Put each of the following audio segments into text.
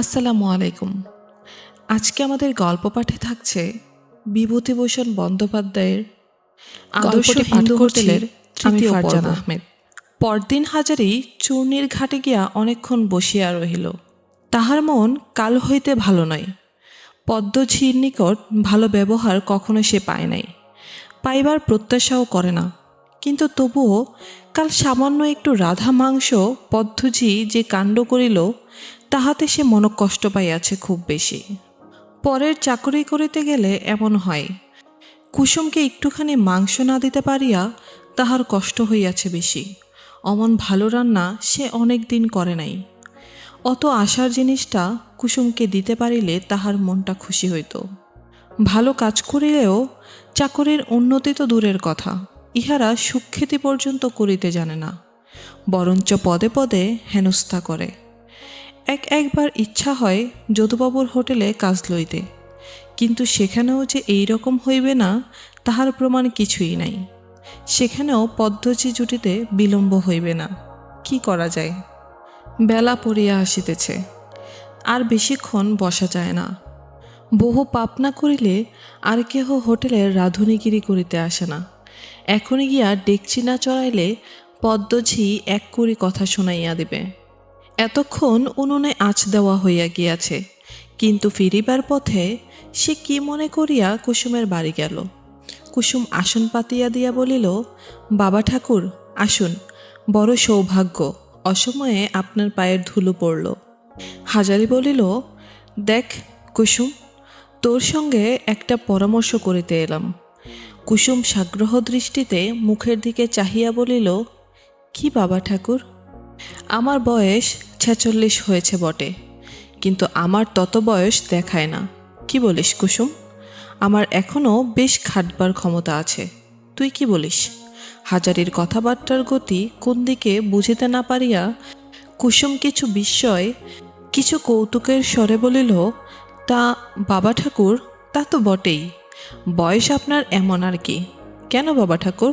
আসসালামু আলাইকুম। আজকে আমাদের গল্প পাঠে থাকছে বিভূতিভূষণ বন্দ্যোপাধ্যায়ের আদর্শ হিন্দু হোটেলের তৃতীয় ফারজানা আহমেদ। পরদিন হাজারি চূর্ণির ঘাটে গিয়া অনেকক্ষণ বসিয়া রহিল। তাহার মন কাল হইতে ভালো নয়। পদ্মঝির নিকট ভালো ব্যবহার কখনো সে পায় নাই। পাইবার প্রত্যাশাও করে না। কিন্তু তবুও কাল সামান্য একটু রাধা মাংস পদ্মঝি যে কাণ্ড করিল তাহাতে সে মনকষ্ট পাইয়াছে খুব বেশি। পরের চাকরি করিতে গেলে এমন হয়, কুসুমকে একটুখানি মাংস না দিতে পারিয়া তাহার কষ্ট হইয়াছে বেশি। অমন ভালো রান্না সে অনেক দিন করে নাই। অত আশার জিনিসটা কুসুমকে দিতে পারিলে তাহার মনটা খুশি হইত। ভালো কাজ করিলেও চাকরির উন্নতি তো দূরের কথা, ইহারা সুখ্যাতি পর্যন্ত করিতে জানে না, বরঞ্চ পদে পদে হেনস্থা করে। এক একবার ইচ্ছা হয় যদুবাবুর হোটেলে কাজ লইতে। কিন্তু সেখানেও যে এই রকম হইবে না, তাহার প্রমাণ কিছুই নাই। সেখানেও পদ্ধতি জুটিতে বিলম্ব হইবে না। কি করা যায়? বেলা পড়িয়া আসিতেছে। আর বেশিক্ষণ বসা যায় না। বহু পাপ না করিলে আর কেহ হোটেলের রাঁধুনিগিরি করিতে আসে না। এখনই গিয়া ডেকচি না চড়াইলে পদ্মঝি এক কুড়ি কথা শুনাইয়া দিবে। এতক্ষণ উনুনে আঁচ দেওয়া হইয়া গিয়াছে, কিন্তু ফিরিবার পথে সে কি মনে করিয়া কুসুমের বাড়ি গেল। কুসুম আসন পাতিয়া দিয়া বলিল, বাবা ঠাকুর, আসুন, বড় সৌভাগ্য, অসময়ে আপনার পায়ের ধুলো পড়ল। হাজারি বলিল, দেখ কুসুম, তোর সঙ্গে একটা পরামর্শ করিতে এলাম। কুসুম সাগ্রহ দৃষ্টিতে মুখের দিকে চাহিয়া বলিল, কি বাবা ঠাকুর? আমার বয়স ছেচল্লিশ হয়েছে বটে, কিন্তু আমার তত বয়স দেখায় না। কি বলিস কুসুম? আমার এখনও বেশ খাটবার ক্ষমতা আছে। তুই কি বলিস? হাজারির কথাবার্তার গতি কোন দিকে বুঝিতে না পারিয়া কুসুম কিছু বিস্ময়, কিছু কৌতুকের স্বরে বলিল, তা বাবা ঠাকুর, তা তো বটেই। বয়স আপনার এমন আর কি। কেন বাবা ঠাকুর?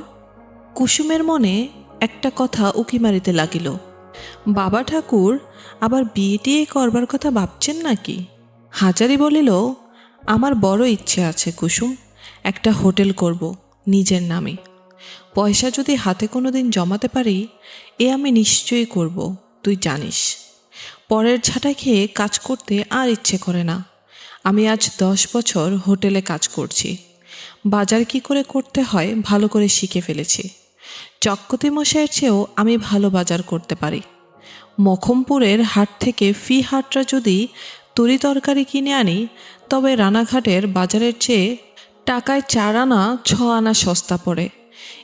কুসুমের মনে একটা কথা উকি মারিতে লাগিল। বাবা ঠাকুর, আবার বিয়ে টিয়ে করবার কথা ভাবছেন নাকি? হাজারি বলিল, আমার বড় ইচ্ছে আছে কুসুম, একটা হোটেল করব নিজের নামে। পয়সা যদি হাতে কোনো দিন জমাতে পারি, এ আমি নিশ্চয়ই করব, তুই জানিস। পরের ঝাঁটা খেয়ে কাজ করতে আর ইচ্ছে করে না। আমি আজ দশ বছর হোটেলে কাজ করছি। বাজার কি করে করতে হয় ভালো করে শিখে ফেলেছি। চক্কতি মশাইয়ের চেয়েও আমি ভালো বাজার করতে পারি। মখমপুরের হাট থেকে ফি হাটরা যদি তরি তরকারি কিনে আনি, তবে রানাঘাটের বাজারের চেয়ে টাকায় চার আনা, ছ আনা সস্তা পড়ে।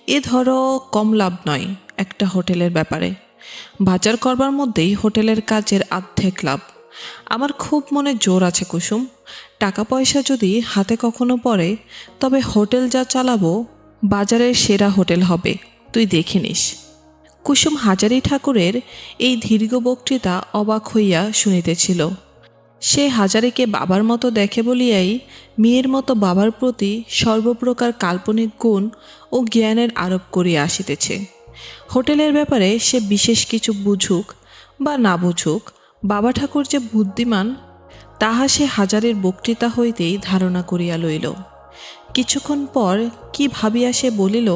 এ ধরো কম লাভ নয় একটা হোটেলের ব্যাপারে। বাজার করবার মধ্যেই হোটেলের কাজের আর্ধেক লাভ। আমার খুব মনে জোর আছে কুসুম। টাকা পয়সা যদি হাতে কখনো পড়ে, তবে হোটেল যা চালাবো, বাজারের সেরা হোটেল হবে। তুই দেখে নিস। কুসুম হাজারি ঠাকুরের এই দীর্ঘ বক্তৃতা অবাক হইয়া শুনিতেছিল। সে হাজারিকে বাবার মতো দেখে বলিয়াই মেয়ের মতো বাবার প্রতি সর্বপ্রকার কাল্পনিক গুণ ও জ্ঞানের আরোপ করিয়া আসিতেছে। হোটেলের ব্যাপারে সে বিশেষ কিছু বুঝুক বা না বুঝুক, বাবা ঠাকুর যে বুদ্ধিমান, তাহা সে হাজারের বক্তৃতা হইতেই ধারণা করিয়া লইল। কিছুক্ষণ পর কি ভাবিয়া সে বলিল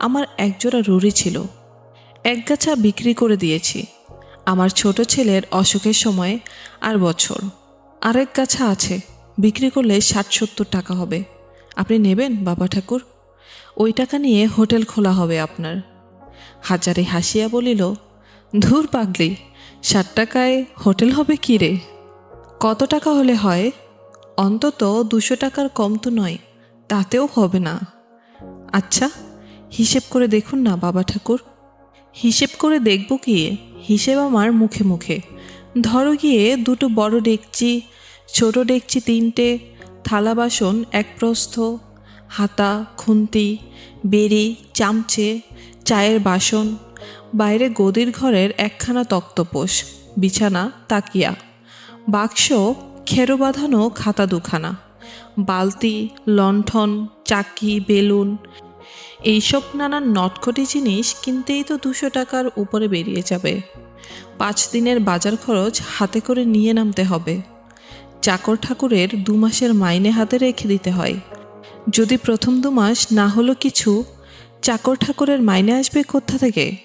আমার একজোড়া রুড়ি ছিল। এক গাছা বিক্রি করে দিয়েছি। আমার ছোট ছেলের অসুখের সময় আর বছর। আরেক গাছা আছে, বিক্রি করলে ষাট সত্তর টাকা হবে। আপনি নেবেন, বাবা ঠাকুর? ওই টাকা নিয়ে হোটেল খোলা হবে আপনার। হাজারে হাসিয়া বলিল, ধুর পাগলি, ষাট টাকায় হোটেল হবে কি রে? কত টাকা হলে হয়? অন্তত দুশো টাকার কম তো নয়, তাতেও হবে না। আচ্ছা হিসেব করে দেখুন না, বাবা ঠাকুর। হিসেব করে দেখব কি? হিসেব আমার মুখে মুখে। ধরো গিয়ে দুটো বড় ডেকচি, ছোট ডেকচি তিনটে, থালা বাসন এক প্রস্থ, হাতা, খুন্তি বেরি চামচে, চায়ের বাসন, বাইরে গদির ঘরের একখানা তক্তপোষ, বিছানা, তাকিয়া। বাক্স, খেরো বাঁধানো খাতা দুখানা। বালতি, লণ্ঠন, চাকি, বেলুন এইসব নানান নটখটি জিনিস কিনতেই তো দুশো টাকার উপরে বেরিয়ে যাবে। পাঁচ দিনের বাজার খরচ হাতে করে নিয়ে নামতে হবে। চাকর ঠাকুরের দু মাসের মাইনে হাতে রেখে দিতে হয়। যদি প্রথম দু মাস না হলো কিছু, চাকর ঠাকুরের মাইনে আসবে কোথা থেকে?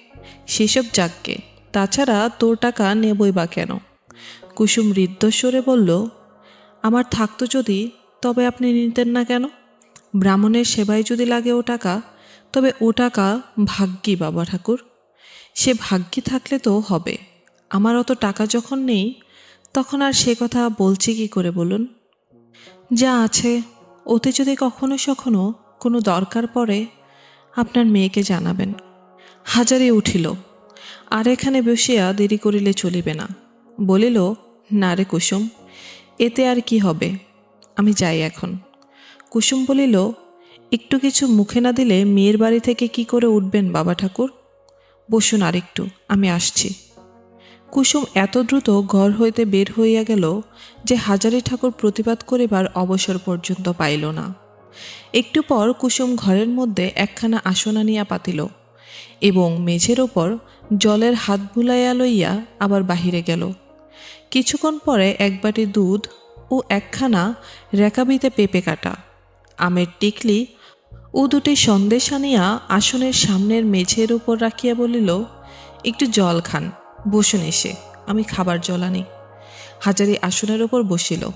সেসব যাককে তাছাড়া তোর টাকা নেবই বা কেন? কুসুম হৃদ্যস্বরে বলল, আমার থাকতো যদি, তবে আপনি নিতেন না কেন? ব্রাহ্মণের সেবায় যদি লাগে ও টাকা তবে ও টাকা ভাগ্যি, বাবা ঠাকুর। সে ভাগ্যি থাকলে তো হবে। আমার অত টাকা যখন নেই, তখন আর সে কথা বলছি কি করে বলুন? যা আছে, ওতে যদি কখনো সখনো কোনো দরকার পড়ে, আপনার মেয়েকে জানাবেন। হাজারে উঠিল। আর এখানে বসিয়া দেরি করিলে চলিবে না। বলিল, না রে কুসুম, এতে আর কি হবে? আমি যাই এখন। কুসুম বলিল একটু কিছু মুখে না দিলে মেয়ের বাড়ি থেকে কি করে উঠবেন বাবা ঠাকুর? বসুন আর একটু আমি আসছি। কুসুম এত দ্রুত ঘর হইতে বের হইয়া গেল যে হাজারি ঠাকুর প্রতিবাদ করিবার অবসর পর্যন্ত পাইল না। একটু পর কুসুম ঘরের মধ্যে একখানা আসন আনিয়া পাতিল এবং মেঝের ওপর জলের হাত বুলাইয়া লইয়া আবার বাহিরে গেল। কিছুক্ষণ পরে এক বাটি দুধ ও একখানা রেকাবিতে পেঁপে কাটা। আমের টিকলি ও দুটি সন্দেশ আনিয়া আসনের সামনের মেঝের উপর রাখিয়া বলিল, একটু জল খান, বসুন এসে, আমি খাবার জল আনি। হাজারি আসনের ওপর বসিল।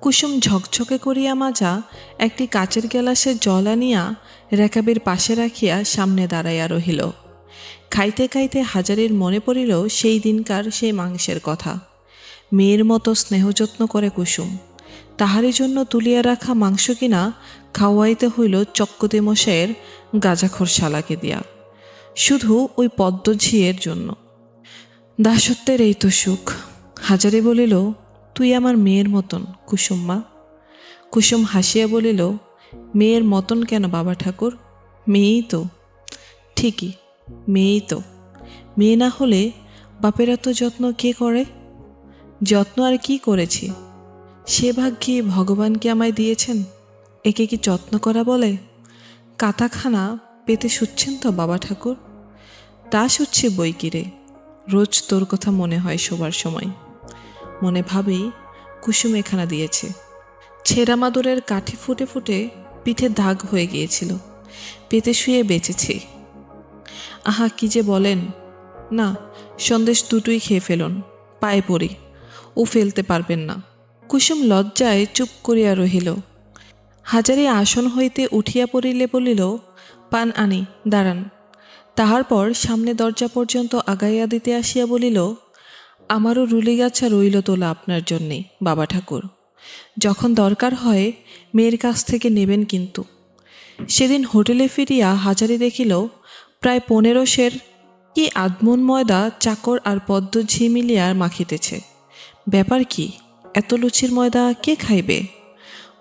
কুসুম ঝকঝকে করিয়া মাজা একটি কাচের গ্যালাসে জল আনিয়া রেকাবির পাশে রাখিয়া সামনে দাঁড়াইয়া রহিল। খাইতে খাইতে হাজারির মনে পড়িল, সেই দিনকার সেই মাংসের কথা। মেয়ের মতো স্নেহযত্ন করে কুসুম তাহারই জন্য তুলিয়া রাখা মাংস কিনা খাওয়াইতে হইল চক্কতি মশাইয়ের গাজাখর শালাকে দিয়া। শুধু ওই পদ্ম ঝিয়ের জন্য। দাসত্বের এই তো সুখ। হাজারে বলিল, তুই আমার মেয়ের মতন, কুসুম মা। কুসুম হাসিয়া বলিল, মেয়ের মতন কেন বাবা ঠাকুর? মেয়েই তো। ঠিকই, মেয়েই তো। মেয়ে না হলে বাপের এত যত্ন কে করে? যত্ন আর কি করেছি? সে ভাগ্যে ভগবানকে আমায় দিয়েছেন? একে কি যত্ন করা বলে? কাতাখানা পেতে শুচ্ছেন তো বাবা ঠাকুর? তা শুচ্ছে বই কিরে রোজ তোর কথা মনে হয় শোবার সময়। মনে ভাবি কুসুম এখানা দিয়েছে। ছেঁড়া মাদুরের কাঠি ফুটে ফুটে পিঠে দাগ হয়ে গিয়েছিল। পেতে শুয়ে বেঁচেছি। আহা, কি যে বলেন? না, সন্দেশ দুটোই খেয়ে ফেলুন। পায়ে পড়ি। ও ফেলতে পারবেন না। কুসুম লজ্জায় চুপ করিয়া রহিল। হাজারি আসন হইতে উঠিয়া পড়িলে বলিল, পান আনি, দাঁড়ান। তাহার পর সামনে দরজা পর্যন্ত আগাইয়া দিতে আসিয়া বলিল, আমারও রুলি গাছা রইল তোলা আপনার জন্যে, বাবা ঠাকুর। যখন দরকার হয়, মেয়ের কাছ থেকে নেবেন কিন্তু। সেদিন হোটেলে ফিরিয়া হাজারি দেখিল, প্রায় পনেরো সের কি আদমন ময়দা চাকর আর পদ্ম ঝি মিলিয়া মাখিতেছে। ব্যাপার কি? এত লুচির ময়দা কে খাইবে?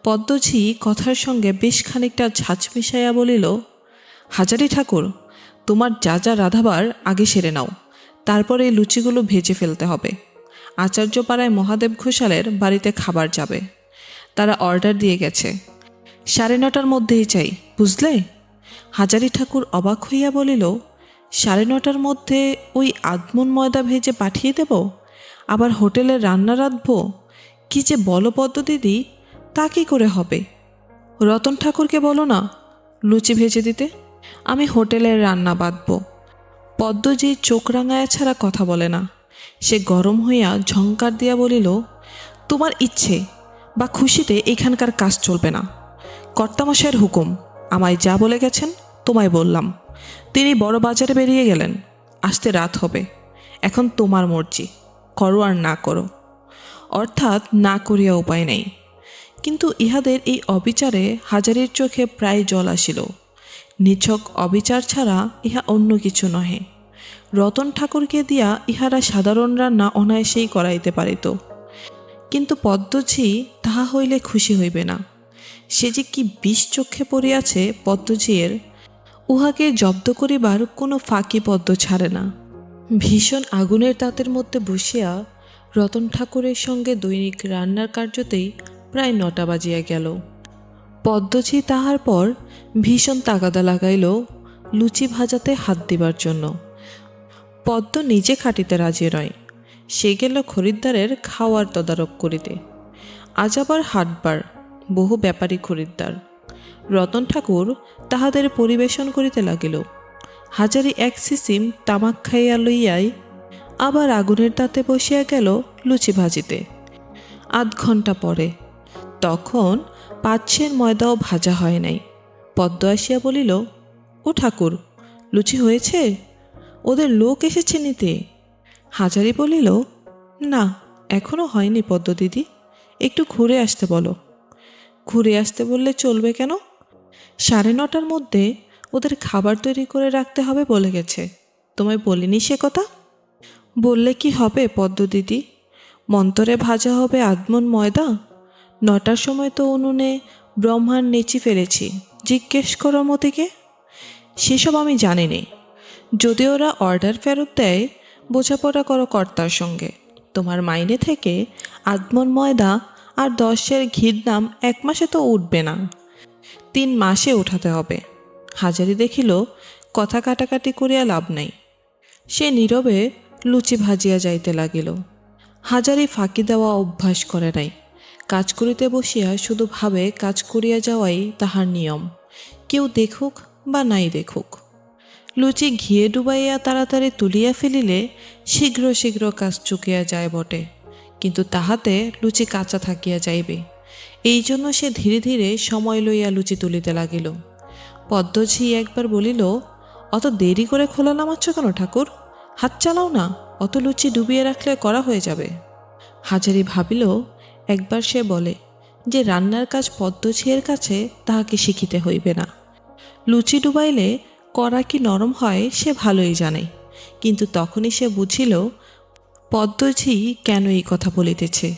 পদ্মঝি কথার সঙ্গে বেশ খানিকটা ঝাঁচ মিশাইয়া বলিল, হাজারি ঠাকুর, তোমার যা যা রাধাবার আগে সেরে নাও, তারপরে এই লুচিগুলো ভেজে ফেলতে হবে। আচার্যপাড়ায় মহাদেব ঘোষালের বাড়িতে খাবার যাবে। তারা অর্ডার দিয়ে গেছে। সাড়ে নটার মধ্যেই চাই, বুঝলে? হাজারি ঠাকুর অবাক হইয়া বলিল, সাড়ে নটার মধ্যে ওই আদমন ময়দা ভেজে পাঠিয়ে দেব? আবার হোটেলে রান্না রাঁধবো? কি যে বলো পদ্ম দিদি তা কি করে হবে? রতন ঠাকুরকে বলো না, লুচি ভেজে দিতে। আমি হোটেলের রান্না বাঁধব। পদ্মজি চোখ রাঙায়া ছাড়া কথা বলে না। সে গরম হইয়া ঝঙ্কার দিয়া বলিল, তোমার ইচ্ছে বা খুশিতে এখানকার কাজ চলবে না। কর্তামশাইয়ের হুকুম, আমায় যা বলে গেছেন, তোমায় বললাম। তিনি বড় বাজারে বেরিয়ে গেলেন। আসতে রাত হবে। এখন তোমার মর্জি। করো আর না করো। অর্থাৎ না করিয়া উপায় নাই। কিন্তু ইহাদের এই অবিচারে হাজারের চোখে প্রায় জল আসিল। নিছক অবিচার ছাড়া ইহা অন্য কিছু নহে। রতন ঠাকুরকে দিয়া ইহারা সাধারণ রান্না অনায়াসেই করাইতে পারিত। কিন্তু পদ্মঝি তাহা হইলে খুশি হইবে না। সে যে কি বিষ চক্ষে পড়িয়াছে পদ্মঝিয়ের উহাকে জব্দ করিবার কোনো ফাঁকি পদ্ম ছাড়ে না। ভীষণ আগুনের তাঁতের মধ্যে বসিয়া রতন ঠাকুরের সঙ্গে দৈনিক রান্নার কার্যতেই প্রায় নটা বাজিয়া গেল। পদ্মজি তাহার পর ভীষণ তাগাদা লাগাইল লুচি ভাজাতে হাত দিবার জন্য। পদ্ম নিজে খাটিতে রাজি নয়। সে গেল খরিদ্দারের খাওয়ার তদারক করিতে। আজ আবার হাটবার, বহু ব্যাপারী খরিদ্দার। রতন ঠাকুর তাহাদের পরিবেশন করিতে লাগিল। হাজারি এক সিসিম তামাক খাইয়া লইয়াই আবার আগুনের তাতে বসিয়া গেল লুচি ভাজিতে। আধ ঘণ্টা পরে। তখন পাচ্ছের ময়দাও ভাজা হয় নাই। পদ্ম আসিয়া বলিল, ও ঠাকুর, লুচি হয়েছে? ওদের লোক এসেছে নিতে? হাজারি বলিল, না, এখনও হয়নি পদ্ম দিদি। একটু ঘুরে আসতে বলো। ঘুরে আসতে বললে চলবে কেন? সাড়ে নটার মধ্যে ওদের খাবার তৈরি করে রাখতে হবে বলে গেছে। তোমায় বলিনি সে কথা? বললে কি হবে পদ্ম দিদি মন্তরে ভাজা হবে আদমন ময়দা? নটার সময় তো উনুনে ব্রহ্মার নেচি ফেলেছি, জিজ্ঞেস করো মতিকে। সেসব আমি জানি নে যদি ওরা অর্ডার ফেরত দেয়, বোঝাপড়া করো কর্তার সঙ্গে। তোমার মাইনে থেকে আদমন ময়দা আর দশের ঘির দাম এক মাসে তো উঠবে না। তিন মাসে উঠাতে হবে। হাজারি দেখিল, কথা কাটাকাটি করিয়া লাভ নাই। সে নীরবে লুচি ভাজিয়া যাইতে লাগিল। হাজারি ফাঁকি দেওয়া অভ্যাস করে নাই। কাজ করিতে বসিয়া শুধু ভাবে কাজ করিয়া যাওয়াই তাহার নিয়ম। কেউ দেখুক বা নাই দেখুক। লুচি ঘিয়ে ডুবাইয়া তাড়াতাড়ি তুলিয়া ফেলিলে শীঘ্র শীঘ্র কাজ চুকিয়া যায় বটে। কিন্তু তাহাতে লুচি কাঁচা থাকিয়া যাইবে। এই জন্য সে ধীরে ধীরে সময় লইয়া লুচি তুলিতে লাগিল। পদ্মঝি একবার বলিল, অত দেরি করে খোলা নামাচ্ছ কেন ঠাকুর? হাত চালাও না, অত লুচি ডুবিয়ে রাখলে করা হয়ে যাবে। হাজারি ভাবিল, একবার সে বলে, যে রান্নার কাজ পদ্মঝিয়ের কাছে, তাহাকে শিখিতে হইবে না। লুচি ডুবাইলে কড়া কি নরম হয়, সে ভালোই জানে। কিন্তু তখনই সে বুঝিল, পদ্মঝি কেন এই কথা বলিতেছে?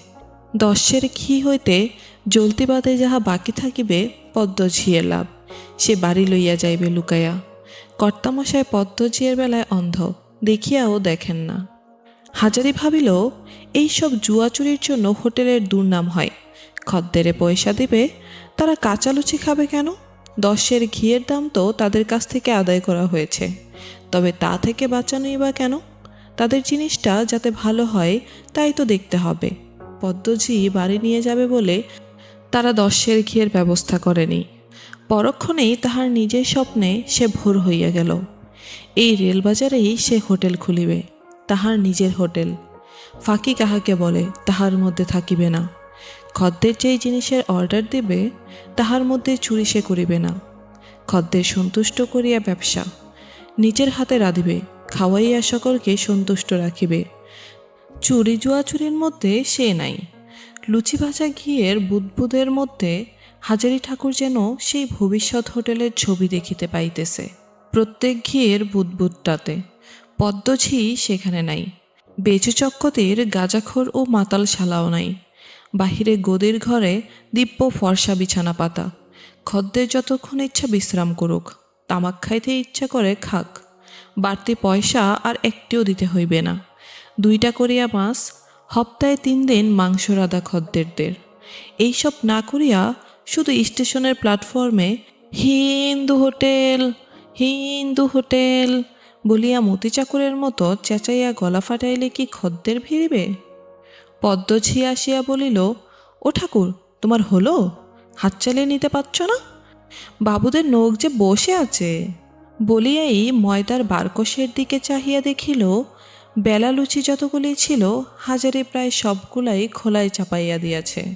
দশের ঘি হইতে জলতিবাদে যাহা বাকি থাকিবে, পদ্মঝিয়ের লাভ। সে বাড়ি লইয়া যাইবে লুকাইয়া। কর্তামশায় পদ্মঝিয়ের বেলায় অন্ধ। দেখিয়াও দেখেন না। হাজারি ভাবিল এইসব জুয়াচুরির জন্য হোটেলের দুর্নাম হয়। খদ্দেরে পয়সা দিবে, তারা কাঁচা লুচি খাবে কেন? দশের ঘিয়ের দাম তো তাদের কাছ থেকে আদায় করা হয়েছে। তবে তা থেকে বাঁচানোই বা কেন? তাদের জিনিসটা যাতে ভালো হয়, তাই তো দেখতে হবে। পদ্মজি বাড়ি নিয়ে যাবে বলে তারা দশের ঘিয়ের ব্যবস্থা করেনি। পরক্ষণেই তাহার নিজের স্বপ্নে সে ভোর হইয়া গেল। এই রেলবাজারেই সে হোটেল খুলিবে, তাহার নিজের হোটেল। ফাঁকি কাহাকে বলে, তাহার মধ্যে থাকিবে না। খদ্দের যেই জিনিসের অর্ডার দিবে, তাহার মধ্যে চুরি সে করিবে না। খদ্দের সন্তুষ্ট করিয়া ব্যবসা। নিজের হাতে রাঁধিবে, খাওয়াইয়া সকলকে সন্তুষ্ট রাখিবে। চুরি জুয়া চুরির মধ্যে সে নাই। লুচি ভাজা ঘিয়ের বুদবুদের মধ্যে হাজারি ঠাকুর যেন সেই ভবিষ্যৎ হোটেলের ছবি দেখিতে পাইতেছে। প্রত্যেক ঘিয়ের বুদবুদটাতে। পদ্মঝি সেখানে নাই। বেচে চক্কতের গাজাখোর ও মাতাল শালাও নাই। বাহিরে গদির ঘরে দিব্য ফর্সা বিছানা পাতা। খদ্দের যতক্ষণ ইচ্ছা বিশ্রাম করুক, তামাক খাইতে ইচ্ছা করে খাক। বাড়তি পয়সা আর একটিও দিতে হইবে না। দুইটা করিয়া মাছ, হপ্তায় তিন দিন মাংস রাধা খদ্দেরদের। এইসব না করিয়া শুধু স্টেশনের প্ল্যাটফর্মে হিন্দু হোটেল হিন্দু হোটেল। বলিয়া মতি চাকরের মতো চেঁচাইয়া গলা ফাটাইলে কি খদ্দের ভিড়িবে? পদ্মঝি আসিয়া বলিল, ও ঠাকুর, তোমার হলো? হাত চালিয়ে নিতে পারছ না? বাবুদের নখ যে বসে আছে? বলিয়াই ময়দার বারকষের দিকে চাহিয়া দেখিল, বেলা লুচি যতগুলি ছিল, হাজারে প্রায় সবগুলাই খোলায় চাপাইয়া দিয়াছে।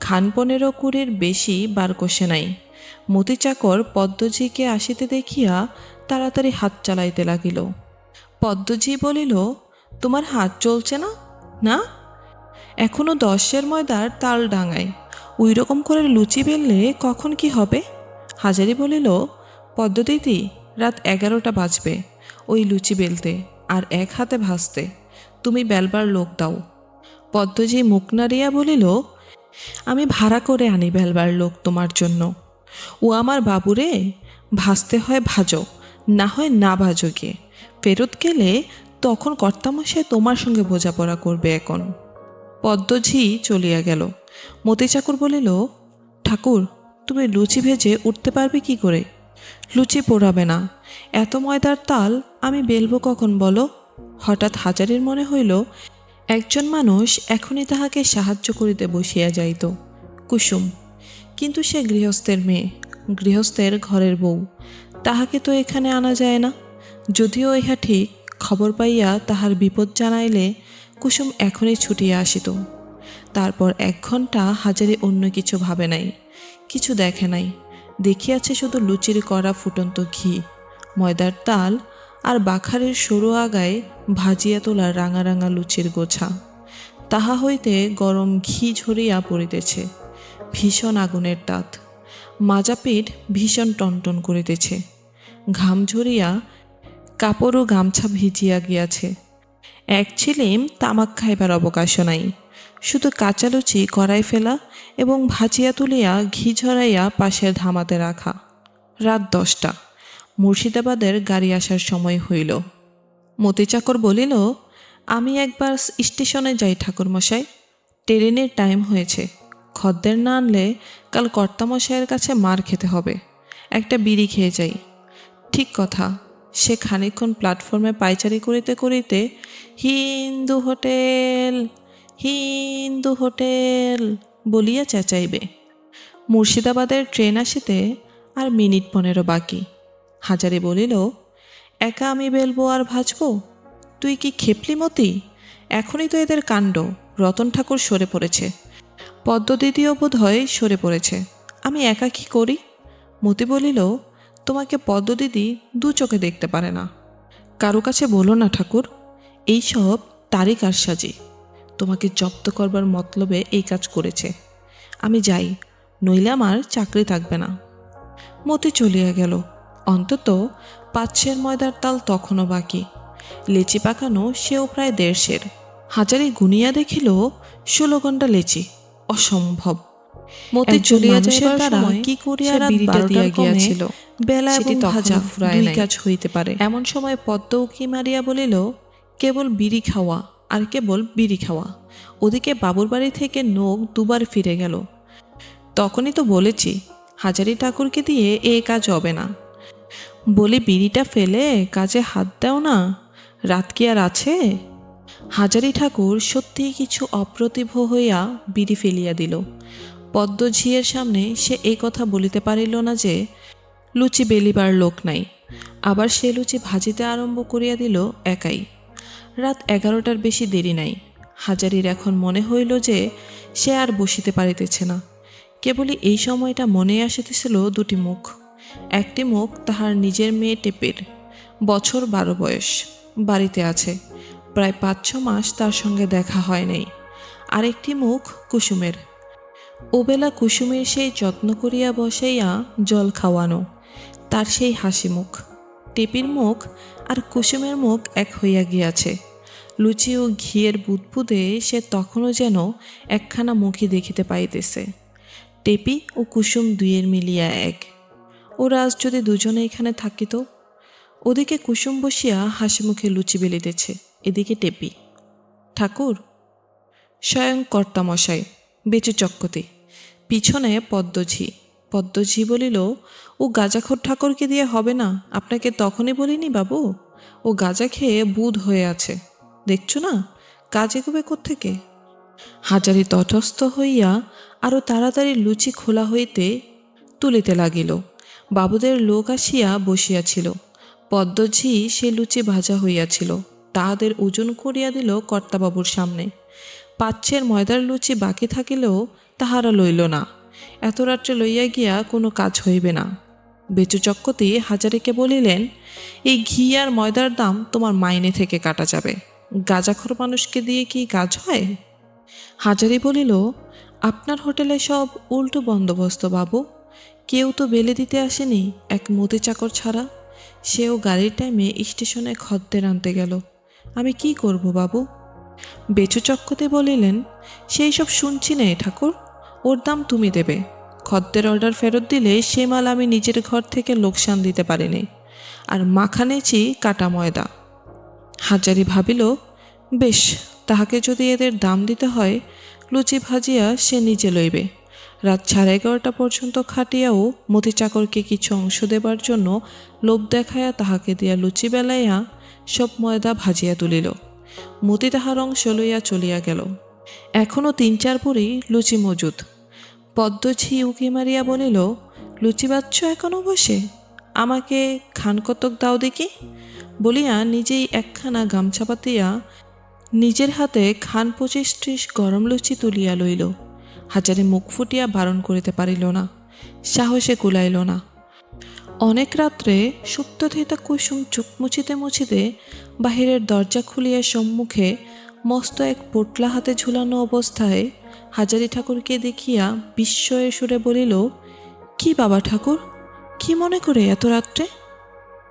খান পনেরো কুড়ির বেশি বারকষে নাই। মতি চাকর পদ্মজিকে আসিতে দেখিয়া তাড়াতাড়ি হাত চালাইতে লাগিল। পদ্মজি বলিল, তোমার হাত চলছে না? না। এখনও দশের ময়দার তাল ডাঙায়। ওই রকম করে লুচি বেললে কখন কি হবে? হাজারি বলিল, পদ্মদিদি, রাত এগারোটা বাজবে ওই লুচি বেলতে আর এক হাতে ভাসতে তুমি বেলবার লোক দাও। পদ্মজি মুখ নাড়িয়া বলিল, আমি ভাড়া করে আনি বেলবার লোক তোমার জন্য। ও আমার বাবুরে ভাজতে হয় ভাজো, না হয় না ভাজো গিয়ে ফেরত গেলে তখন কর্তামশাই তোমার সঙ্গে বোঝাপড়া করবে এখন। পদ্মঝি চলিয়া গেল। মতি চাকর বলিল, ঠাকুর, তুমি লুচি ভেজে উঠতে পারবে কি করে? লুচি পোড়াবে না। এত ময়দার তাল আমি বেলবো কখন বলো? হঠাৎ হাজারের মনে হইল, একজন মানুষ এখনই তাহাকে সাহায্য করিতে বসিয়া যাইত। কুসুম কিন্তু সে গৃহস্থের মেয়ে, গৃহস্থের ঘরের বউ। তাহাকে তো এখানে আনা যায় না। যদিও ইহা ঠিক, খবর পাইয়া তাহার বিপদ জানাইলে কুসুম এখনই ছুটিয়া আসিত। তারপর এক ঘণ্টা হাজারে অন্য কিছু ভাবে নাই, কিছু দেখে নাই। দেখিয়াছে শুধু লুচির করা ফুটন্ত ঘি, ময়দার তাল আর বাখারের সরু আগায় ভাজিয়া তোলা রাঙা রাঙা লুচির গোছা। তাহা হইতে গরম ঘি ঝরিয়া পড়িতেছে। ভীষণ আগুনের তাত। মাজা পিঠ ভীষণ টনটন করিতেছে। ঘাম ঝরিয়া কাপড় ও গামছা ভিজিয়া গিয়াছে। এক ছিলিম তামাক খাইবার অবকাশও নাই। শুধু কাঁচা লুচি কড়াই ফেলা এবং ভাজিয়া তুলিয়া ঘি ঝরাইয়া পাশের ধামাতে রাখা। রাত দশটা। মুর্শিদাবাদের গাড়ি আসার সময় হইল। মতিচাকর বলিল, আমি একবার স্টেশনে যাই ঠাকুরমশাই। ট্রেনের টাইম হয়েছে। খদ্দের না আনলে কাল কর্তামশাইয়ের কাছে মার খেতে হবে। একটা বিড়ি খেয়ে যাই। ঠিক কথা, সে খানিকক্ষণ প্ল্যাটফর্মে পাইচারি করিতে করিতে, হিন্দু হোটেল হিন্দু হোটেল বলিয়া চেঁচাইবে। মুর্শিদাবাদের ট্রেন আসিতে আর মিনিট পনেরো বাকি। হাজারি বলিল, একা আমি বেলবো আর ভাজবো? তুই কি খেপলি মতি? এখনই তো এদের কাণ্ড। রতন ঠাকুর সরে পড়েছে। পদ্মদিদিও বোধ হয় সরে পড়েছে। আমি একা কি করি? মতি বলিল, তোমাকে পদ্মদিদি দু চোখে দেখতে পারে না। কারও কাছে বলো না ঠাকুর এইসব তারই কারসাজি। তোমাকে জব্দ করবার মতলবে এই কাজ করেছে। আমি যাই, নইলে আমার চাকরি থাকবে না। মতি চলিয়া গেল। অন্তত পাঁচশের ময়দার তাল তখনও বাকি। লেচি পাকানো সেও প্রায় দেড়শের। হাজারি গুনিয়া দেখিল, ষোলো ঘণ্টা লেচি। অসম্ভব। মতি চলিয়া যাইবার সময় কি করিয়া রাত কমে গিয়াছিল। বেলা এবং ভাজা ফুরায় নাই। কাজ হইতে পারে। এমন সময় পদ্ম উকি মারিয়া বলিল কেবল বিড়ি খাওয়া আর কেবল বিড়ি খাওয়া। ওদিকে বাবুর বাড়ি থেকে নোক দুবার ফিরে গেল। তখনই তো বলেছি হাজারি ঠাকুরকে দিয়ে এ কাজ হবে না। বলি বিড়িটা ফেলে কাজে হাত দাও না। রাত কি আর আছে? হাজারি ঠাকুর সত্যিই কিছু অপ্রতিভ হইয়া বিড়ি ফেলিয়া দিল। পদ্মঝিয়ের সামনে সে এই কথা বলিতে পারিল না যে, লুচি বেলিবার লোক নাই। আবার সে লুচি ভাজিতে আরম্ভ করিয়া দিল একাই। রাত এগারোটার বেশি দেরি নাই। হাজারির এখন মনে হইল যে, সে আর বসিতে পারিতেছে না। কেবলই এই সময়টা মনে আসিতেছিল দুটি মুখ। একটি মুখ তাহার নিজের মেয়ে টেপের। বছর বারো বয়স। বাড়িতে আছে। প্রায় পাঁচ, ছ মাস তার সঙ্গে দেখা হয় নাই আরেকটি মুখ কুসুমের। ওবেলা কুসুমের সেই যত্ন করিয়া বসাইয়া জল খাওয়ানো, তার সেই হাসি মুখ। টেপির মুখ আর কুসুমের মুখ এক হইয়া গিয়াছে। লুচি ও ঘিয়ের বুদবুদে সে তখনও যেন একখানা মুখই দেখিতে পাইতেছে। টেপি ও কুসুম দুইয়ের মিলিয়া এক। ওরা আজ যদি দুজনে এখানে থাকিত? ওদিকে কুসুম বসিয়া হাসি মুখে লুচি বেলিতেছে। এদিকে টেপি। ঠাকুর? স্বয়ং কর্তামশাই বেঁচে চক্কতি। পিছনে পদ্মঝি। পদ্মঝি বলিল, ও গাজাখোর ঠাকুরকে দিয়ে হবে না? আপনাকে তখনই বলিনি বাবু? ও গাজা খেয়ে বুধ হয়ে আছে। দেখছ না? কাজ এগোবে থেকে হাজারি তটস্থ হইয়া আরও তাড়াতাড়ি লুচি খোলা হইতে তুলিতে লাগিল। বাবুদের লোক আসিয়া বসিয়াছিল। পদ্মঝি সে লুচি ভাজা হইয়াছিল। তাহাদের ওজন করিয়া দিল কর্তাবাবুর সামনে। পাচ্ছের ময়দার লুচি বাকি থাকিলেও তাহারা লইল না। এত রাত্রে লইয়া গিয়া কোনো কাজ হইবে না। বেচু চক্কতি হাজারিকে বলিলেন, এই ঘি আর ময়দার দাম তোমার মাইনে থেকে কাটা যাবে। গাজাখর মানুষকে দিয়ে কি কাজ হয়? হাজারি বলিল, আপনার হোটেলে সব উল্টো বন্দোবস্ত বাবু। কেউ তো বেলে দিতে আসেনি এক মতি চাকর ছাড়া। সেও গাড়ির টাইমে স্টেশনে খদ্দের আনতে গেল। আমি কি করব বাবু? বেচু চক্কতে বলিলেন, সেই সব শুনছি নে ঠাকুর, ওর দাম তুমি দেবে। খদ্দের অর্ডার ফেরত দিলে সে মাল আমি নিজের ঘর থেকে লোকসান দিতে পারিনি। আর মাখানেছি কাটা ময়দা। হাজারি ভাবিল, বেশ, তাহাকে যদি এদের দাম দিতে হয়, লুচি ভাজিয়া সে নিজে লইবে। রাত সাড়ে এগারোটা পর্যন্ত খাটিয়াও মতি চাকরকে কিছু অংশ দেবার জন্য লোভ দেখাইয়া তাহাকে দিয়া লুচি বেলাইয়া সব ময়দা ভাজিয়া তুলিল। মতি তাহার অংশ লইয়া চলিয়া গেল। এখনও তিন চার পুরি লুচি মজুদ। পদ্ম ঝি উকি মারিয়া বলিল, লুচি বাচ্চ এখনও বসে আমাকে খান কতক দাও দেখি। বলিয়া নিজেই একখানা গামছা পাতিয়া নিজের হাতে খান পঁচিশ ত্রিশ গরম লুচি তুলিয়া লইল। হাজারে মুখ ফুটিয়া বারণ করিতে পারিল না, সাহসে কুলাইল না। অনেক রাত্রে সুপ্ত থিতা কুসুম চোখ মুছিতে মুছিতে বাহিরের দরজা খুলিয়া সম্মুখে মস্ত এক পোটলা হাতে ঝুলানো অবস্থায় হাজারি ঠাকুরকে দেখিয়া বিস্ময়ের সুরে বলিল, কি বাবা ঠাকুর, কি মনে করে এত রাত্রে?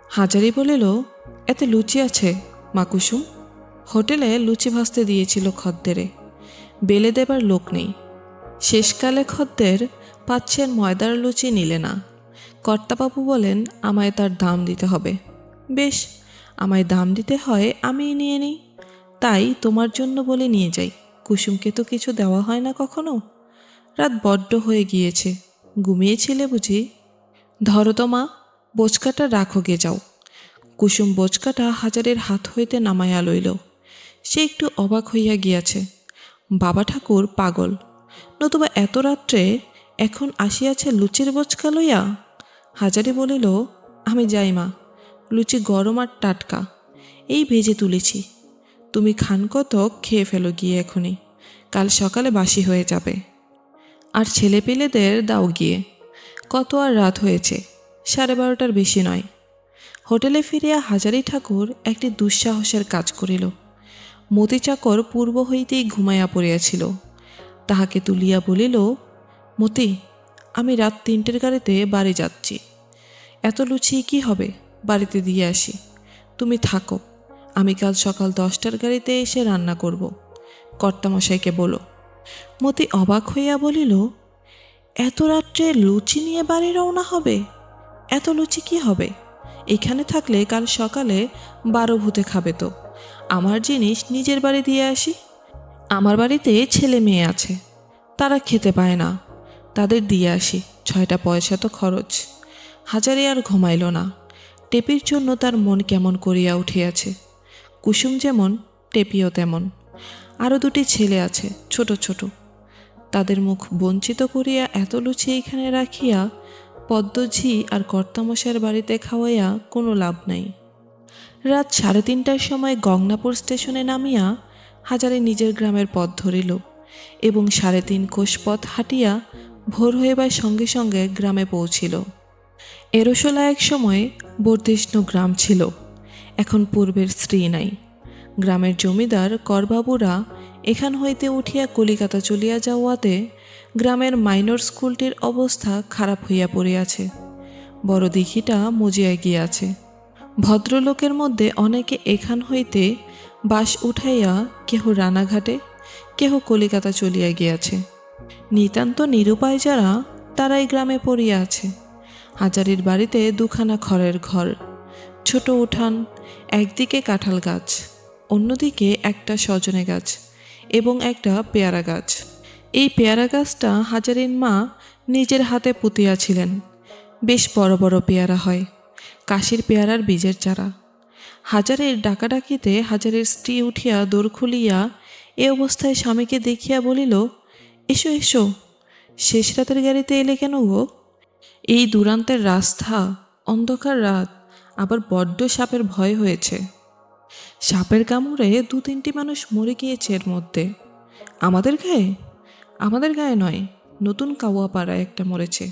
হাজারি বলিল, এতে লুচি আছে, মা কুসুম। হোটেলে লুচি ভাজতে দিয়েছিল খদ্দেরে। বেলে দেবার লোক নেই। শেষকালে খদ্দের পাচ্ছেন ময়দার লুচি নিলে না। কর্তাবাবু বলেন, আমায় তার দাম দিতে হবে। বেশ, আমায় দাম দিতে হয়, আমিই নিয়ে নিই। তাই তোমার জন্য বলে নিয়ে যাই। কুসুমকে তো কিছু দেওয়া হয় না কখনো? রাত বড্ড হয়ে গিয়েছে। ঘুমিয়েছিলে বুঝি? ধরো তো মা, বোচকাটা রাখো গে যাও। কুসুম বোচকাটা হাজারের হাত হইতে নামাইয়া লইল। সে একটু অবাক হইয়া গিয়াছে। বাবা ঠাকুর পাগল। নতুবা এত রাত্রে এখন আসিয়াছে লুচির বোচকা লইয়া? হাজারি বলিল, আমি যাই মা, লুচি গরম আর টাটকা, এই ভেজে তুলেছি। তুমি খান কত খেয়ে ফেলো গিয়ে এখনই, কাল সকালে বাসি হয়ে যাবে। আর ছেলেপেলেদের দাও গিয়ে, কত আর রাত হয়েছে, সাড়ে বারোটার বেশি নয়। হোটেলে ফিরিয়া হাজারি ঠাকুর একটি দুঃসাহসের কাজ করিল। মতি চাকর পূর্ব হইতেই ঘুমাইয়া পড়িয়াছিল। তাহাকে তুলিয়া বলিল, মতি আমি রাত তিনটের গাড়িতে বাড়ি যাচ্ছি। এত লুচি কি হবে? বাড়িতে দিয়ে আসি। তুমি থাকো। আমি কাল সকাল দশটার গাড়িতে এসে রান্না করব। কর্তামশাইকে বলো। মতি অবাক হইয়া বলিল, এত রাত্রে লুচি নিয়ে বাড়ি রওনা হবে? এত লুচি কি হবে? এখানে থাকলে কাল সকালে বারো ভূতে খাবে তো। আমার জিনিস নিজের বাড়ি দিয়ে আসি। আমার বাড়িতে ছেলে মেয়ে আছে। তারা খেতে পায় না। তাদের দিয়ে আসি, ছয়টা পয়সা তো খরচ। হাজারে আর ঘুমাইল না। টেপির জন্য তার মন কেমন করিয়া উঠিয়াছে। কুসুম যেমন, টেপিও তেমন। আরও দুটি ছেলে আছে, ছোট ছোট। তাদের মুখ বঞ্চিত করিয়া এত লুচি এখানে রাখিয়া পদ্মঝি আর কর্তামশার বাড়িতে খাওয়াইয়া কোনো লাভ নাই। রাত সাড়ে তিনটার সময় গঙ্গাপুর স্টেশনে নামিয়া হাজারে নিজের গ্রামের পথ ধরিল এবং সাড়ে তিন কোষ পথ হাঁটিয়া ভোর হইবার সঙ্গে সঙ্গে গ্রামে পৌঁছিল। এরোশোলা এক সময়ে বর্ধিষ্ণু গ্রাম ছিল। এখন পূর্বের স্ত্রী নাই। গ্রামের জমিদার করবাবুরা এখান হইতে উঠিয়া কলিকাতা চলিয়া যাওয়াতে গ্রামের মাইনর স্কুলটির অবস্থা খারাপ হইয়া পড়িয়াছে। বড় দিঘিটা মজিয়া গিয়াছে। ভদ্রলোকের মধ্যে অনেকে এখান হইতে বাস উঠাইয়া কেহ রানাঘাটে, কেহ কলিকাতা চলিয়া গিয়াছে। নিতান্ত নিরুপায় যারা, তারাই গ্রামে পড়িয়া আছে। হাজারির বাড়িতে দুখানা খড়ের ঘর, ছোট উঠান, একদিকে কাঁঠাল গাছ, অন্যদিকে একটা সজনে গাছ এবং একটা পেয়ারা গাছ। এই পেয়ারা গাছটা হাজারির মা নিজের হাতে পুঁতিয়াছিলেন। বেশ বড় বড় পেয়ারা হয়, কাশির পেয়ারার বীজের চারা। হাজারের ডাকাডাকিতে হাজারের স্ত্রী উঠিয়া দোর খুলিয়া এ অবস্থায় স্বামীকে দেখিয়া বলিল এসো এসো। শেষ রাতের গাড়িতে এলে কেন গো? এই দূরান্তের রাস্তা, অন্ধকার রাত, আবার বড্ড সাপের ভয় হয়েছে। সাপের কামড়ে দু তিনটি মানুষ মরে গিয়েছে এর মধ্যে। আমাদের গায়ে? আমাদের গায়ে নয়, নতুন কাওয়াপাড়ায় একটা মরেছে।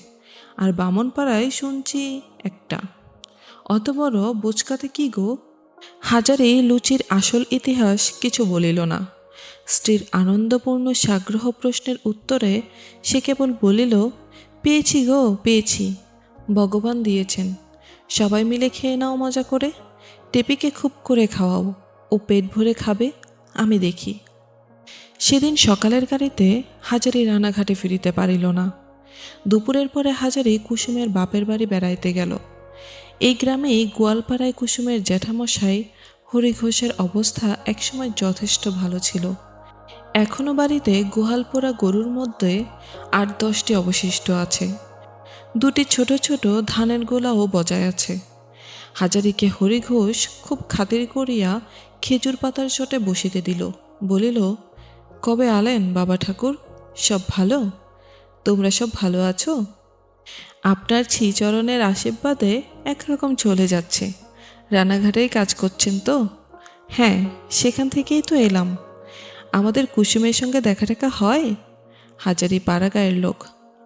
আর বামনপাড়ায় শুনছি একটা। অত বড় বোচকাতে কি গো? হাজারে লুচির আসল ইতিহাস কিছু বলিল না। স্ত্রীর আনন্দপূর্ণ সাগ্রহ প্রশ্নের উত্তরে সে কেবল বলিল, পেয়েছি গো, পেয়েছি। ভগবান দিয়েছেন। সবাই মিলে খেয়ে নাও মজা করে। টেপিকে খুব করে খাওয়াও। ও পেট ভরে খাবে, আমি দেখি। সেদিন সকালের গাড়িতে হাজারি রানাঘাটে ফিরিতে পারিল না। দুপুরের পরে হাজারি কুসুমের বাপের বাড়ি বেড়াইতে গেল। এই গ্রামেই গোয়ালপাড়ায় কুসুমের জ্যাঠামশাই হরিঘোষের অবস্থা একসময় যথেষ্ট ভালো ছিল। এখনও বাড়িতে গোহালপোড়া গরুর মধ্যে আট দশটি অবশিষ্ট আছে। দুটি ছোট ছোট ধানের গোলাও বজায় আছে। হাজারিকে হরি ঘোষ খুব খাতির করিয়া খেজুর পাতার চটে বসিতে দিল, বলিল, কবে আলেন বাবা ঠাকুর? সব ভালো? তোমরা সব ভালো আছো? আপনার শ্রীচরণের আশীর্বাদে একরকম চলে যাচ্ছে। রানাঘাটেই কাজ করছেন তো? হ্যাঁ সেখান থেকেই তো এলাম। আমাদের কুসুমের সঙ্গে দেখা টাকা হয়? হাজারি পাড়া গায়ের লোক,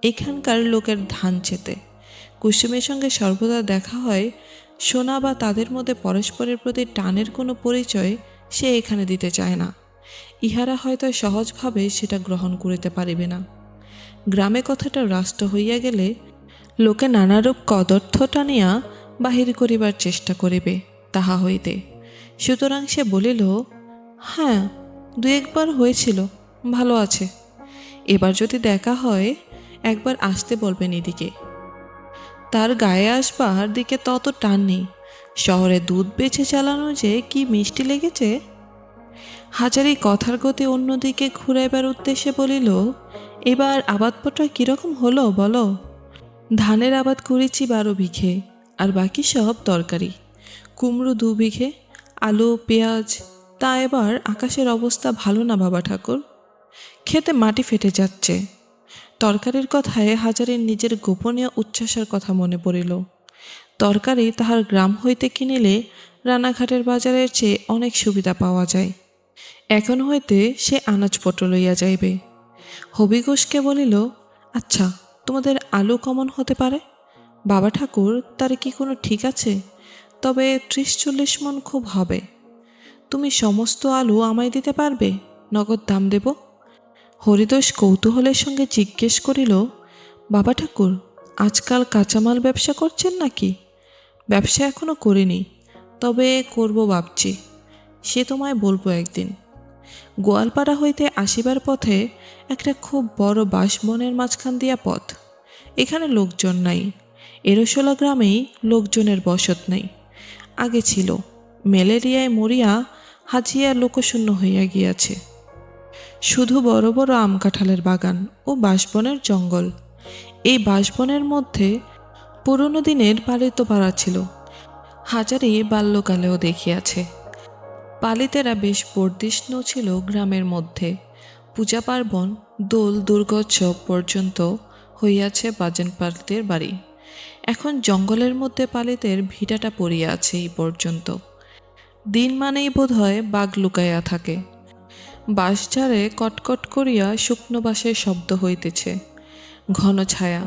এখানকার লোকের ধান চেতে। কুসুমের সঙ্গে সর্বদা দেখা হয়, সোনা বা তাদের মধ্যে পরস্পরের প্রতি টানের কোনো পরিচয় সে এখানে দিতে চায় না। ইহারা হয়তো সহজভাবে সেটা গ্রহণ করিতে পারিবে না। গ্রামে কথাটা রাষ্ট্র হইয়া গেলে লোকে নানারূপ কদর্থ টানিয়া বাহির করিবার চেষ্টা করিবে তাহা হইতে। সুতরাং সে বলিল হ্যাঁ দু একবার হয়েছিল, ভালো আছে। এবার যদি দেখা হয়, একবার আসতে বলবেন এদিকে। তার গায়ে আসবার দিকে তত টান নেই। শহরে দুধ বেছে চালানো যে কি মিষ্টি লেগেছে? হাজারি কথার গতি অন্যদিকে ঘুরাইবার উদ্দেশ্যে বলিল, এবার আবাদপটা কীরকম হলো, বলো? ধানের আবাদ করেছি বারো বিঘে, আর বাকি সব তরকারি। কুমড়ো দু বিঘে, আলু, পেঁয়াজ তা এবার আকাশের অবস্থা ভালো না বাবা ঠাকুর। খেতে মাটি ফেটে যাচ্ছে। তরকারির কথায় হাজারের নিজের গোপনীয় উচ্ছ্বাসের কথা মনে পড়িল। তরকারি তাহার গ্রাম হইতে কিনিলে রানাঘাটের বাজারের চেয়ে অনেক সুবিধা পাওয়া যায়। এখন হইতে সে আনাজপত্র লইয়া যাইবে। হবিঘোষকে বলিল আচ্ছা তোমাদের আলু কমন হতে পারে? বাবা ঠাকুর, তার কি কোনো ঠিক আছে? তবে ত্রিশ চল্লিশ মন খুব হবে। তুমি সমস্ত আলু আমায় দিতে পারবে? নগদ দাম দেব? হরিদোষ কৌতূহলের সঙ্গে জিজ্ঞেস করিল, বাবা ঠাকুর, আজকাল কাঁচামাল ব্যবসা করছেন নাকি? ব্যবসা এখনও করিনি, তবে করব ভাবছি। সে তোমায় বলব একদিন। গোয়ালপাড়া হইতে আসিবার পথে একটা খুব বড় বাঁশবনের মাঝখান দিয়া পথ। এখানে লোকজন নাই। এরশোলা গ্রামেই লোকজনের বসত নাই। আগে ছিল। ম্যালেরিয়ায় মরিয়া হাজিয়া লোকশূন্য হইয়া গিয়াছে। শুধু বড় বড় আম কাঁঠালের বাগান ও বাঁশবনের জঙ্গল। এই বাঁশবনের মধ্যে পুরনো দিনের পালিত পাড়া ছিল। হাজারি বাল্যকালেও দেখিয়াছে। পালিতেরা বেশ বর্ধিষ্ণু ছিল গ্রামের মধ্যে। পূজা পার্বণ, দোল, দুর্গোৎসব পর্যন্ত হইয়াছে বাজেন পালিতের বাড়ি। এখন জঙ্গলের মধ্যে পালিতের ভিটাটা পড়িয়া আছে এই পর্যন্ত। দিন মানেই বোধ হয় বাঘ লুকাইয়া থাকে। বাঁশঝাড়ে কটকট করিয়া শুকনো বাঁশের শব্দ হইতেছে। ঘন ছায়া।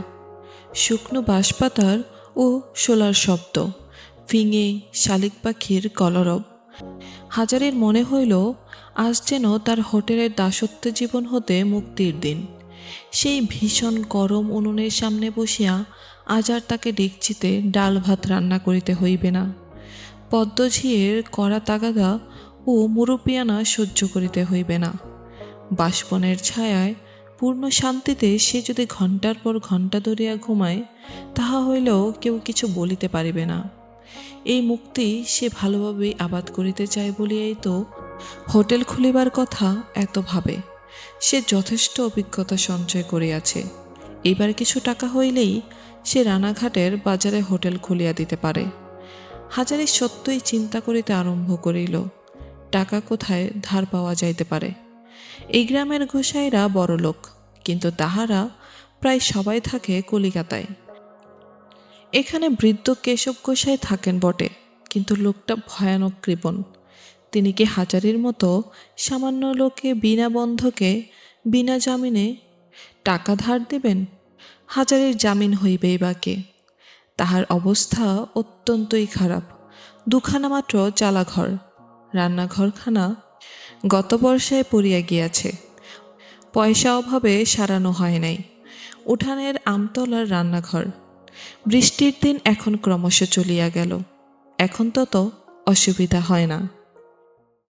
শুকনো বাঁশপাতার ও শোলার শব্দ। ফিঙে, শালিক পাখির কলরব। হাজারের মনে হইল, আজ যেন তার হোটেলের দাসত্ব জীবন হতে মুক্তির দিন। সেই ভীষণ গরম উনুনের সামনে বসিয়া আজ আর তাকে ডেকচিতে ডাল ভাত রান্না করিতে হইবে না। পদ্মঝিয়ের কড়া তাগাদা ও মুরব্বিয়ানা সহ্য করিতে হইবে না। বাষ্পনের ছায়ায় পূর্ণ শান্তিতে সে যদি ঘণ্টার পর ঘণ্টা ধরিয়া ঘুমায়, তাহা হইলেও কেউ কিছু বলিতে পারিবে না। এই মুক্তি সে ভালোভাবেই আবাদ করিতে চায় বলিয়াই তো হোটেল খুলিবার কথা এত ভাবে। সে যথেষ্ট অভিজ্ঞতা সঞ্চয় করিয়াছে। এবার কিছু টাকা হইলেই সে রানাঘাটের বাজারে হোটেল খুলিয়া দিতে পারে। হাজারি সত্যই চিন্তা করিতে আরম্ভ করিল, টাকা কোথায় ধার পাওয়া যাইতে পারে? এই গ্রামের ঘোষাইরা বড় লোক কিন্তু তাহারা প্রায় সবাই থাকে কলিকাতায়। এখানে বৃদ্ধ কেশব গোসাই থাকেন বটে, কিন্তু লোকটা ভয়ানক কৃপণ। তিনি কি হাজারির মতো সামান্য লোকে বিনা বন্ধকে, বিনা জামিনে টাকা ধার দেবেন? হাজারের জামিন হইবেই বাকে তাহার অবস্থা অত্যন্তই খারাপ। দুখানা মাত্র চালাঘর, রান্নাঘরখানা গত বর্ষায় পড়িয়া গিয়াছে। পয়সা অভাবে সারানো হয় নাই। উঠানের আমতলার রান্নাঘর। বৃষ্টির দিন এখন ক্রমশ চলিয়া গেল। এখন তত অসুবিধা হয় না।